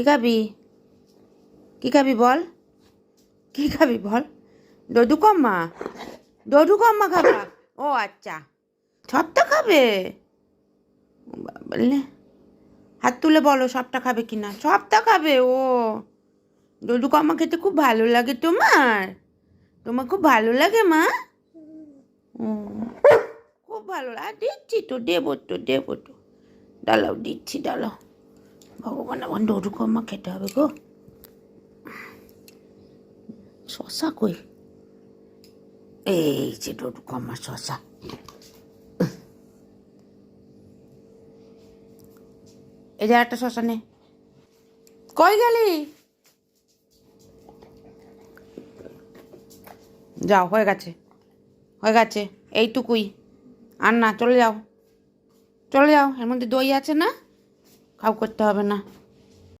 কী খাবি? কী খাবি বল? কী খাবি বল? দদু কম্মা? দদু কম্মা খাবা? ও আচ্ছা। সবটা খাবে? বললে হাত তুলে বলো সবটা খাবে কি না সবটা খাবে, ও। দদু কম্মা খেতে খুব ভালো লাগে তোমার। তোমার খুব ভালো লাগে মা। খুব ভালো লাগে। দিচ্ছি তো, দেবো তো দেবো তো। ডালাও দিচ্ছি ডালাও ভগবান, আমার ডরু কম্মা খেতে হবে গো। শশা কই? এই যে কম্মা শশা। এই যে একটা শশা নে। কই গেলি? যাও, হয়ে গেছে। হয়ে গেছে, এইটুকুই। আর না, চলে যাও। চলে যাও, এর মধ্যে দই আছে না? খাও করতে হবে না।